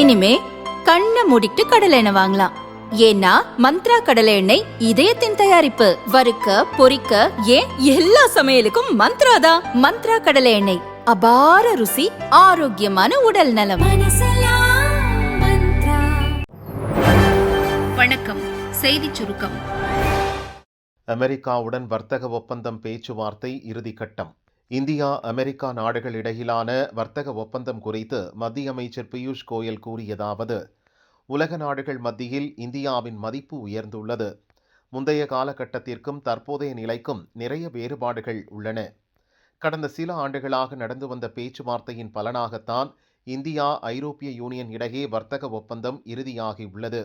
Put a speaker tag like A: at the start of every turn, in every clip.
A: இனிமே கண்ணை மூடிட்டு கடலை எண்ணெய் வாங்கலாம். ஏன்னா மந்த்ரா கடலை எண்ணெய் இதயத்தின் தயாரிப்பு. வறுக்க பொரிக்க ஏன் எல்லா சமையலுக்கும் மந்த்ரா தான். மந்த்ரா கடலை எண்ணெய் அபார ருசி ஆரோக்கியமான உடல் நலம்.
B: வணக்கம் செய்திச் சுருக்கம்.
C: அமெரிக்காவுடன் வர்த்தக ஒப்பந்தம் பேச்சுவார்த்தை இறுதிக்கட்டம். இந்தியா அமெரிக்கா நாடுகள் இடையிலான வர்த்தக ஒப்பந்தம் குறித்து மத்திய அமைச்சர் பியூஷ் கோயல் கூறியதாவது உலக நாடுகள் மத்தியில் இந்தியாவின் மதிப்பு உயர்ந்துள்ளது. முந்தைய காலகட்டத்திற்கும் தற்போதைய நிலைக்கும் நிறைய வேறுபாடுகள் உள்ளன. கடந்த சில ஆண்டுகளாக நடந்து வந்த பேச்சுவார்த்தையின் பலனாகத்தான் இந்தியா ஐரோப்பிய யூனியன் இடையே வர்த்தக ஒப்பந்தம் இறுதியாகியுள்ளது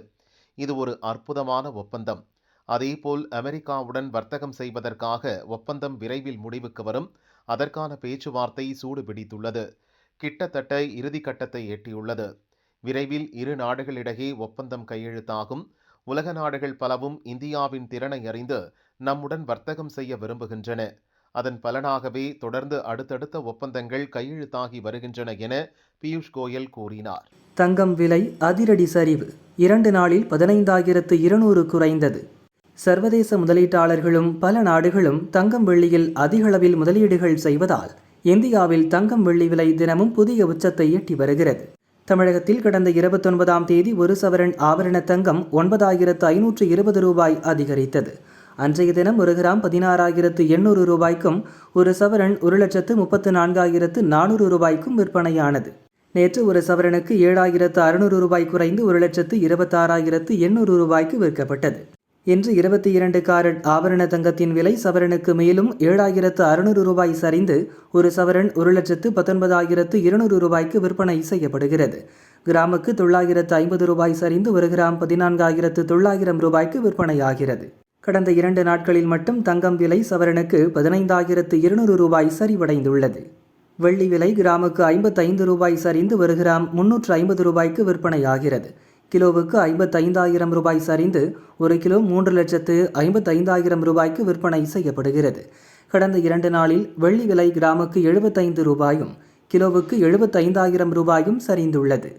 C: இது ஒரு அற்புதமான ஒப்பந்தம். அதேபோல் அமெரிக்காவுடன் வர்த்தகம் செய்வதற்காக ஒப்பந்தம் விரைவில் முடிவுக்கு வரும் அதற்கான பேச்சுவார்த்தை சூடு பிடித்துள்ளது கிட்டத்தட்ட இறுதிக்கட்டத்தை எட்டியுள்ளது. விரைவில் இரு நாடுகளிடையே ஒப்பந்தம் கையெழுத்தாகும். உலக நாடுகள் பலவும் இந்தியாவின் திறனை அறிந்து நம்முடன் வர்த்தகம் செய்ய விரும்புகின்றன. அதன் பலனாகவே தொடர்ந்து அடுத்தடுத்த ஒப்பந்தங்கள் கையெழுத்தாகி வருகின்றன என பியூஷ் கோயல் கூறினார்.
D: தங்கம் விலை அதிரடி சரிவு. இரண்டு நாளில் பதினைந்தாயிரத்து இருநூறு குறைந்தது. சர்வதேச முதலீட்டாளர்களும் பல நாடுகளும் தங்கம் வெள்ளியில் அதிகளவில் முதலீடுகள் செய்வதால் இந்தியாவில் தங்கம் வெள்ளி விலை தினமும் புதிய உச்சத்தை எட்டி வருகிறது. தமிழகத்தில் கடந்த இருபத்தொன்பதாம் தேதி ஒரு சவரன் ஆபரண தங்கம் ஒன்பதாயிரத்து ஐநூற்று இருபது ரூபாய் அதிகரித்தது. அன்றைய தினம் ஒரு கிராம் பதினாறாயிரத்து எண்ணூறு ரூபாய்க்கும் ஒரு சவரன் ஒரு லட்சத்து முப்பத்து நான்காயிரத்து நானூறு ரூபாய்க்கும் விற்பனையானது. நேற்று ஒரு சவரனுக்கு ஏழாயிரத்து அறுநூறு ரூபாய் குறைந்து ஒரு லட்சத்து இருபத்தாறாயிரத்து எண்ணூறு ரூபாய்க்கு விற்கப்பட்டது. இன்று இருபத்தி இரண்டு காரட் ஆபரண தங்கத்தின் விலை சவரனுக்கு மேலும் ஏழாயிரத்து அறுநூறு ரூபாய் சரிந்து ஒரு சவரன் ஒரு லட்சத்து பத்தொன்பதாயிரத்து இருநூறு ரூபாய்க்கு விற்பனை செய்யப்படுகிறது. கிராமுக்கு தொள்ளாயிரத்து ஐம்பது ரூபாய் சரிந்து ஒரு கிராம் பதினான்காயிரத்து தொள்ளாயிரம் ரூபாய்க்கு விற்பனையாகிறது. கடந்த இரண்டு நாட்களில் மட்டும் தங்கம் விலை சவரனுக்கு பதினைந்தாயிரத்து இருநூறு ரூபாய் சரிவடைந்துள்ளது. வெள்ளி விலை கிராமுக்கு ஐம்பத்தைந்து ரூபாய் சரிந்து ஒரு கிராம் முன்னூற்று ஐம்பது ரூபாய்க்கு விற்பனையாகிறது. கிலோவுக்கு ஐம்பத்தைந்தாயிரம் ரூபாய் சரிந்து ஒரு கிலோ மூன்று லட்சத்து ஐம்பத்தைந்தாயிரம் ரூபாய்க்கு விற்பனை செய்யப்படுகிறது. கடந்த இரண்டு நாளில் வெள்ளி விலை கிராமுக்கு எழுபத்தைந்து ரூபாயும் கிலோவுக்கு எழுபத்தைந்தாயிரம் ரூபாயும் சரிந்துள்ளது.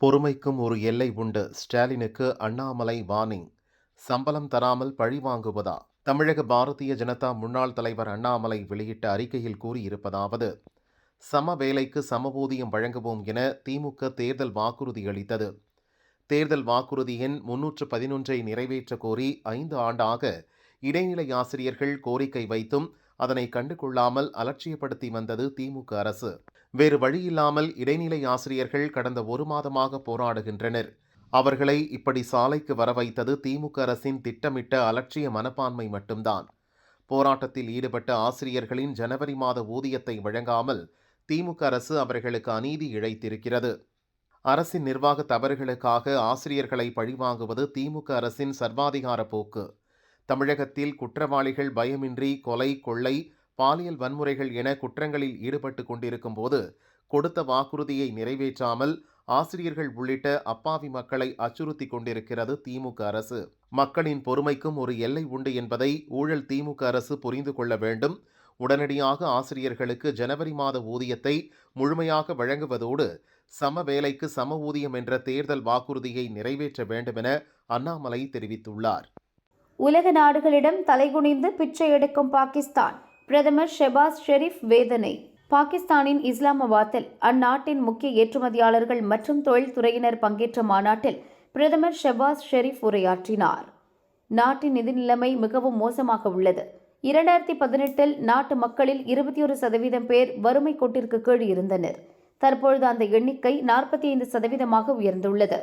C: பொறுமைக்கும் ஒரு எல்லை உண்டு. ஸ்டாலினுக்கு அண்ணாமலை வார்னிங். சம்பளம் தராமல் பழி வாங்குவதா? தமிழக பாரதிய ஜனதா முன்னாள் தலைவர் அண்ணாமலை வெளியிட்ட அறிக்கையில் கூறியிருப்பதாவது சம வேலைக்கு சம ஊதியம் வழங்குவோம் என திமுக தேர்தல் வாக்குறுதி அளித்தது. தேர்தல் வாக்குறுதி எண் முன்னூற்று பதினொன்றை நிறைவேற்ற கோரி ஐந்து ஆண்டாக இடைநிலை ஆசிரியர்கள் கோரிக்கை வைத்தும் அதனை கண்டுகொள்ளாமல் அலட்சியப்படுத்தி வந்தது திமுக அரசு. வேறு வழியில்லாமல் இடைநிலை ஆசிரியர்கள் கடந்த ஒரு மாதமாக போராடுகின்றனர். அவர்களை இப்படி சாலைக்கு வர வைத்தது திமுக அரசின் திட்டமிட்ட அலட்சிய மனப்பான்மை மட்டும்தான். போராட்டத்தில் ஈடுபட்ட ஆசிரியர்களின் ஜனவரி மாத ஊதியத்தை வழங்காமல் திமுக அரசு அவர்களுக்கு அநீதி இழைத்திருக்கிறது. அரசின் நிர்வாக தவறுகளுக்காக ஆசிரியர்களை பழிவாங்குவது திமுக அரசின் சர்வாதிகார போக்கு. தமிழகத்தில் குற்றவாளிகள் பயமின்றி கொலை கொள்ளை பாலியல் வன்முறைகள் என குற்றங்களில் ஈடுபட்டு கொண்டிருக்கும் போது கொடுத்த வாக்குறுதியை நிறைவேற்றாமல் ஆசிரியர்கள் உள்ளிட்ட அப்பாவி மக்களை அச்சுறுத்தி கொண்டிருக்கிறது திமுக அரசு. மக்களின் பொறுமைக்கும் ஒரு எல்லை உண்டு என்பதை ஊழல் திமுக அரசு புரிந்து கொள்ள வேண்டும். உடனடியாக ஆசிரியர்களுக்கு ஜனவரி மாத ஊதியத்தை முழுமையாக வழங்குவதோடு சம வேலைக்கு சம ஊதியம் என்ற தேர்தல் வாக்குறுதியை நிறைவேற்ற வேண்டும் என அண்ணாமலை தெரிவித்துள்ளார்.
E: உலக நாடுகளிடம் தலைகுனிந்து பிச்சை எடுக்கும் பாகிஸ்தான் பிரதமர் ஷெபாஸ் ஷெரீப் வேதனை. பாகிஸ்தானின் இஸ்லாமாபாத்தில் அந்நாட்டின் முக்கிய ஏற்றுமதியாளர்கள் மற்றும் தொழில்துறையினர் பங்கேற்ற மாநாட்டில் பிரதமர் ஷெபாஸ் ஷெரீப் உரையாற்றினார். நாட்டின் நிதி நிலைமை மிகவும் மோசமாக உள்ளது. இரண்டாயிரத்தி பதினெட்டில் நாட்டு மக்களில் இருபத்தி ஒரு சதவீதம் பேர் வறுமை கோட்டிற்கு கீழ் இருந்தனர். தற்பொழுது அந்த எண்ணிக்கை நாற்பத்தி ஐந்து சதவீதமாக உயர்ந்துள்ளது.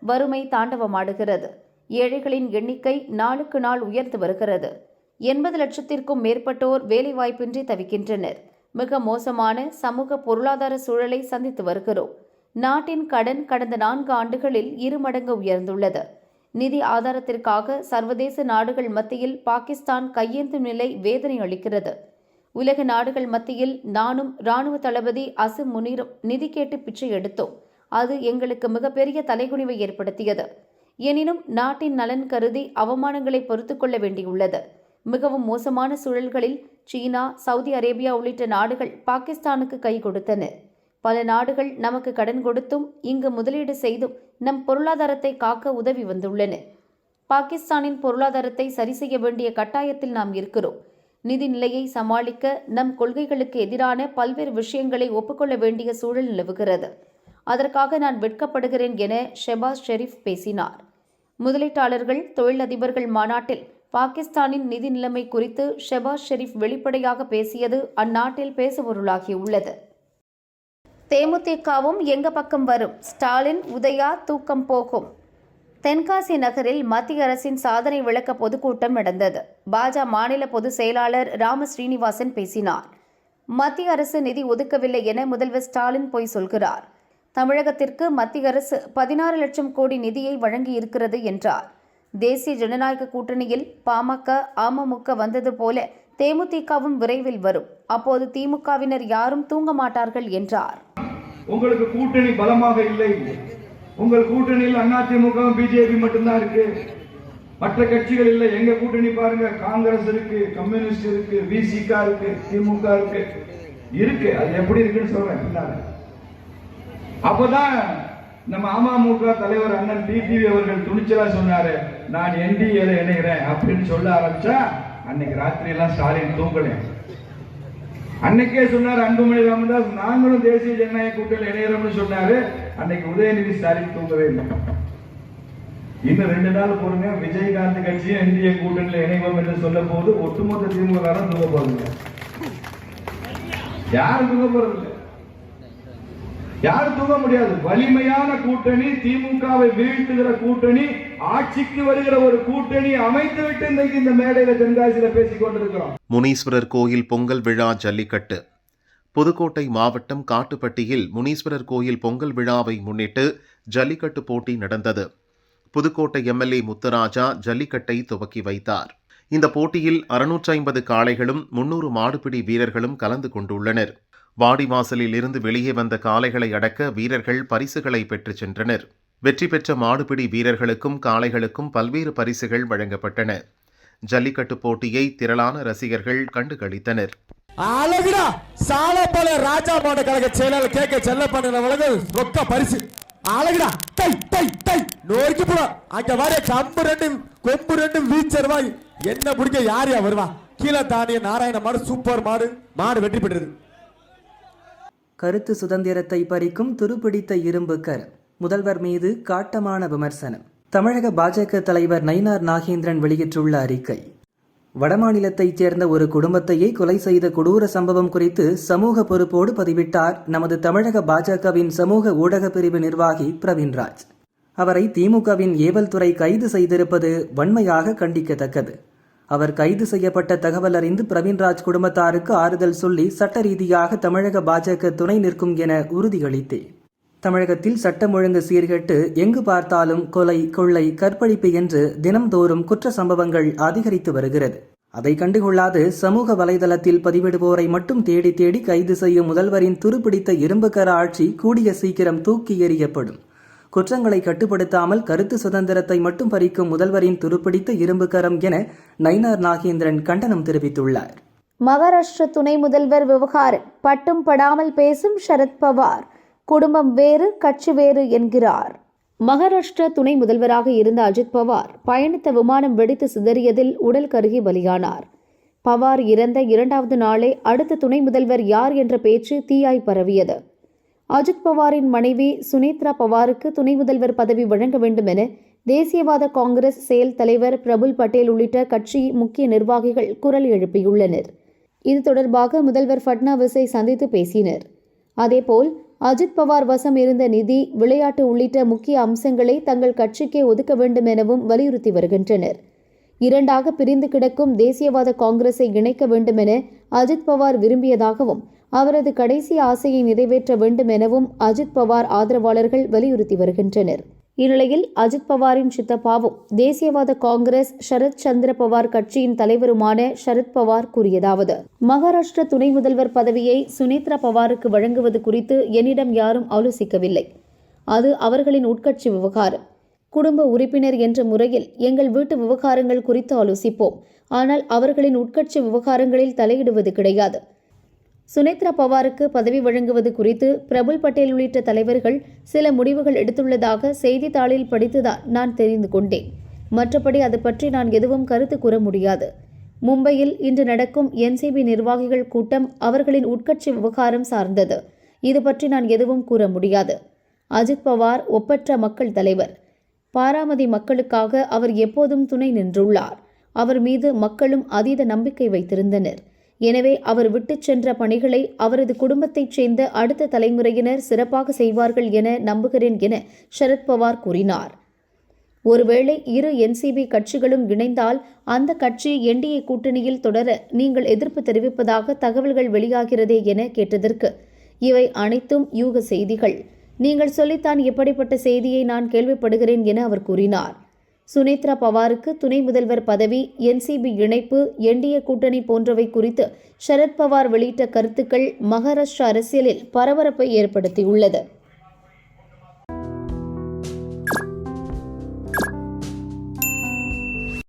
E: வறுமை தாண்டவமாடுகிறது. ஏழைகளின் எண்ணிக்கை நாளுக்கு நாள் உயர்ந்து வருகிறது. எண்பது லட்சத்திற்கும் மேற்பட்டோர் வேலைவாய்ப்பின்றி தவிக்கின்றனர். மிக மோசமான சமூக பொருளாதார சூழலை சந்தித்து வருகிறோம். நாட்டின் கடன் கடந்த நான்கு ஆண்டுகளில் இரு மடங்கு உயர்ந்துள்ளது. நிதி ஆதாரத்திற்காக சர்வதேச நாடுகள் மத்தியில் பாகிஸ்தான் கையேந்தும் நிலை வேதனை அளிக்கிறது. உலக நாடுகள் மத்தியில் நானும் ராணுவ தளபதி அசிம் முனீரும் நிதி கேட்டு பிச்சை எடுத்தோம். அது எங்களுக்கு மிகப்பெரிய தலைகுனிவை ஏற்படுத்தியது. எனினும் நாட்டின் நலன் கருதி அவமானங்களை பொறுத்து கொள்ள வேண்டியுள்ளது. மிகவும் மோசமான சூழல்களில் சீனா சவுதி அரேபியா உள்ளிட்ட நாடுகள் பாகிஸ்தானுக்கு கை கொடுத்தன. பல நாடுகள் நமக்கு கடன் கொடுத்தும் இங்கு முதலீடு செய்தும் நம் பொருளாதாரத்தை காக்க உதவி வந்துள்ளன. பாகிஸ்தானின் பொருளாதாரத்தை சரி செய்ய வேண்டிய கட்டாயத்தில் நாம் இருக்கிறோம். நிதி நிலையை சமாளிக்க நம் கொள்கைகளுக்கு எதிரான பல்வேறு விஷயங்களை ஒப்புக்கொள்ள வேண்டிய சூழல் நிலவுகிறது. அதற்காக நான் வெட்கப்படுகிறேன் என ஷெபாஸ் ஷெரீப் பேசினார். முதலீட்டாளர்கள் தொழிலதிபர்கள் மாநாட்டில் பாகிஸ்தானின் நிதி நிலைமை குறித்து ஷெபாஸ் ஷெரீப் வெளிப்படையாக பேசியது அந்நாட்டில் பேசுபொருளாகியுள்ளது. தேமுதிகவும் எங்க பக்கம் வரும். ஸ்டாலின் உதயா தூக்கம் போகும். தென்காசி நகரில் மத்திய அரசின் சாதனை விளக்க பொதுக்கூட்டம் நடந்தது. பாஜக மாநில பொதுச் செயலாளர் ராம ஸ்ரீனிவாசன் பேசினார். மத்திய அரசு நிதி ஒதுக்கவில்லை என முதல்வர் ஸ்டாலின் பொய் சொல்கிறார். தமிழகத்திற்கு மத்திய அரசு பதினாறு லட்சம் கோடி நிதியை வழங்கியிருக்கிறது என்றார். தேசிய ஜனநாயக கூட்டணியில் பாமக அமமுக வந்தது போல தேமுதிகவும் விரைவில் வரும். அப்போது திமுகவினர் யாரும் தூங்க மாட்டார்கள் என்றார்.
F: உங்களுக்கு கூட்டணி பலமாக இல்லை. உங்கள் கூட்டணியில் அதிமுக பிஜேபி மட்டும்தான் இருக்கு. மற்ற கட்சிகள் இல்லை. எங்க கூட்டணி பாருங்க. காங்கிரஸ் இருக்கு கம்யூனிஸ்ட் இருக்கு விசிகா இருக்கு திமுக இருக்கு. இருக்கு. அது எப்படி இருக்குன்னு சொல்றேன். பின்னால. அப்பதான் நம்ம அமமுக தலைவர் அண்ணன் டிடிவி அவர்கள் துணிச்சலா சொன்னாரு. நான் என்டிஏல இணைகிறேன் அப்படின்னு சொல்ல ஆரம்பிச்சா அன்னைக்கு ராத்திரி எல்லாம் ஸ்டாலின் தூங்கல. அன்னைக்கே சொன்னார் அன்புமணி ராமதாஸ் நாங்களும் தேசிய ஜனநாயக கூட்டணியில் இணையறோம்னு சொன்னாரு. அன்னைக்கு உதயநிதி ஸ்டாலின் தூங்கவே இல்லை. இன்னும் ரெண்டு நாள் பொறுங்க விஜயகாந்த் கட்சியும் இந்திய கூட்டணியில் இணைவோம் என்று சொல்ல போது ஒட்டுமொத்த திமுக காரம் தூங்க போறதுங்க யாரும் தூங்க போறது யாரும் தூங்க முடியாது. வலிமையான கூட்டணி திமுகவை வீழ்த்துகிற கூட்டணி ஆட்சிக்கு வருகிற ஒரு கூட்டணி அமைத்து விட்டு இன்னைக்கு இந்த மேடையில தென்காசியில பேசிக் கொண்டிருக்கிறோம்.
C: முனீஸ்வரர் கோயில் பொங்கல் விழா ஜல்லிக்கட்டு. புதுக்கோட்டை மாவட்டம் காட்டுப்பட்டியில் முனீஸ்வரர் கோயில் பொங்கல் விழாவை முன்னிட்டு ஜல்லிக்கட்டு போட்டி நடந்தது. புதுக்கோட்டை எம்எல்ஏ முத்துராஜா ஜல்லிக்கட்டை துவக்கி வைத்தார். இந்த போட்டியில் அறுநூற்றி ஐம்பது காளைகளும் முன்னூறு மாடுபிடி வீரர்களும் கலந்து கொண்டுள்ளனர். வாடிவாசலில் இருந்து வெளியே வந்த காளைகளை அடக்க வீரர்கள் பரிசுகளை பெற்றுச் சென்றனர். வெற்றி பெற்ற மாடுபிடி வீரர்களுக்கும் காளைகளுக்கும் பல்வேறு பரிசுகள் வழங்கப்பட்டன. ஜல்லிக்கட்டு போட்டியை திரளான ரசிகர்கள் கண்டுகளித்தனர்.
G: அழகுடா. சாலப்பாளைய ராஜா மாவட்ட கழக செயலாளர் கே கே செல்லப்பண்ண வழங்க ரொக்க பரிசு. அழகுடா. தை தை தை நோக்கி போடா. அங்க வர கம்பு ரெண்டும் கொம்பு ரெண்டும் வீச்சர் வாய். என்ன பிடிக்க யார் யா வருவா? கீழே தாண்டிய நாராயண மாடு சூப்பர் மாடு. மாடு வெற்றி பெற்றது.
D: கருத்து சுதந்திரத்தை பறிக்கும் துருப்பிடித்த இரும்புக்கர் முதல்வர் மீது காட்டமான விமர்சனம். தமிழக பாஜக தலைவர் நயினார் நாகேந்திரன் வெளியிட்டுள்ள அறிக்கை. வடமாநிலத்தைச் சேர்ந்த ஒரு குடும்பத்தையே கொலை செய்த கொடூர சம்பவம் குறித்து சமூக பொறுப்போடு பதிவிட்டார் நமது தமிழக பாஜகவின் சமூக ஊடக பிரிவு நிர்வாகி பிரவீன்ராஜ் அவரை திமுகவின் ஏவல் துறை கைது செய்திருப்பது வன்மையாக கண்டிக்கத்தக்கது. அவர் கைது செய்யப்பட்ட தகவல் அறிந்து பிரவீன்ராஜ் குடும்பத்தாருக்கு ஆறுதல் சொல்லி சட்ட ரீதியாக தமிழக பாஜக துணை நிற்கும் என உறுதியளித்தேன். தமிழகத்தில் சட்டம் ஒழுங்கு சீர்கெட்டு எங்கு பார்த்தாலும் கொலை கொள்ளை கற்பழிப்பு என்று தினம்தோறும் குற்ற சம்பவங்கள் அதிகரித்து வருகிறது. அதை கண்டுகொள்ளாது சமூக வலைதளத்தில் பதிவிடுவோரை மட்டும் தேடி தேடி கைது செய்யும் முதல்வரின் துருப்பிடித்த இரும்புக்கர ஆட்சி கூடிய சீக்கிரம் தூக்கி எறியப்படும். குற்றங்களை கட்டுப்படுத்தாமல் கருத்து சுதந்திரத்தை மட்டும் பறிக்கும் முதல்வரின் துருப்பிடித்த இரும்புக்கரம் என நயினார் நாகேந்திரன் கண்டனம் தெரிவித்துள்ளார்.
E: மகாராஷ்டிர துணை முதல்வர் விவகாரம் பட்டும் படாமல் பேசும் சரத்பவார் குடும்பம் வேறு கட்சி வேறு என்கிறார். மகாராஷ்டிர துணை முதல்வராக இருந்த அஜித் பவார் பயணித்த விமானம் வெடித்து சிதறியதில் உடல் கருகி பலியானார். பவார் இறந்த இரண்டாவது நாளே அடுத்த துணை முதல்வர் யார் என்ற பேச்சு தீயாய் பரவியது. அஜித் பவாரின் மனைவி சுனேத்ரா பவாருக்கு துணை முதல்வர் பதவி வழங்க வேண்டும் என தேசியவாத காங்கிரஸ் செயல் தலைவர் பிரபுல் பட்டேல் உள்ளிட்ட கட்சி முக்கிய நிர்வாகிகள் குரல் எழுப்பியுள்ளனர். இது தொடர்பாக முதல்வர் ஃபட்னாவிஸை சந்தித்து பேசினர். அதேபோல் அஜித் பவார் வசம் இருந்த நிதி விளையாட்டு உள்ளிட்ட முக்கிய அம்சங்களை தங்கள் கட்சிக்கே ஒதுக்க வேண்டும் எனவும் வலியுறுத்தி வருகின்றனர். இரண்டாக பிரிந்து கிடக்கும் தேசியவாத காங்கிரஸை இணைக்க வேண்டும் என அஜித் பவார் விரும்பியதாகவும் அவரது கடைசி ஆசையை நிறைவேற்ற வேண்டும் எனவும் அஜித் பவார் ஆதரவாளர்கள் வலியுறுத்தி வருகின்றனர். இந்நிலையில் அஜித் பவாரின் சித்தப்பாவும் தேசியவாத காங்கிரஸ் சரத் சந்திர பவார் கட்சியின் தலைவருமான சரத் பவார் கூறியதாவது மகாராஷ்டிர துணை முதல்வர் பதவியை சுனேத்ரா பவாருக்கு வழங்குவது குறித்து என்னிடம் யாரும் ஆலோசிக்கவில்லை. அது அவர்களின் உட்கட்சி விவகாரம். குடும்ப உறுப்பினர் என்ற முறையில் எங்கள் வீட்டு விவகாரங்கள் குறித்து ஆலோசிப்போம். ஆனால் அவர்களின் உட்கட்சி விவகாரங்களில் தலையிடுவது கிடையாது. சுனேத்ரா பவாருக்கு பதவி வழங்குவது குறித்து பிரபுல் பட்டேல் உள்ளிட்ட தலைவர்கள் சில முடிவுகள் எடுத்துள்ளதாக செய்தித்தாளில் படித்துதான் நான் தெரிந்து கொண்டேன். மற்றபடி அது பற்றி நான் எதுவும் கருத்து கூற முடியாது. மும்பையில் இன்று நடக்கும் என்சிபி நிர்வாகிகள் கூட்டம் அவர்களின் உட்கட்சி விவகாரம் சார்ந்தது. இது பற்றி நான் எதுவும் கூற முடியாது. அஜித் பவார் ஒப்பற்ற மக்கள் தலைவர். பாராமதி மக்களுக்காக அவர் எப்போதும் துணை நின்றுள்ளார். அவர் மீது மக்களும் அதீத நம்பிக்கை வைத்திருந்தனர். எனவே அவர் விட்டுச் சென்ற பணிகளை அவரது குடும்பத்தைச் சேர்ந்த அடுத்த தலைமுறையினர் சிறப்பாக செய்வார்கள் என நம்புகிறேன் என சரத்பவார் கூறினார். ஒருவேளை இரு என்சிபி கட்சிகளும் இணைந்தால் அந்த கட்சி என்டிஏ கூட்டணியில் தொடர நீங்கள் எதிர்ப்பு தெரிவிப்பதாக தகவல்கள் வெளியாகிறதே என கேட்டதற்கு இவை அனைத்தும் யூக செய்திகள். நீங்கள் சொல்லித்தான் எப்படிப்பட்ட செய்தியை நான் கேள்விப்படுகிறேன் என அவர் கூறினார். சுனேத்ரா பவாருக்கு துணை முதல்வர் பதவி என்சிபி இணைப்பு என்டிஏ கூட்டணி போன்றவை குறித்து சரத்பவார் வெளியிட்ட கருத்துக்கள் மகாராஷ்டிரா அரசியலில் பரபரப்பை ஏற்படுத்தியுள்ளது.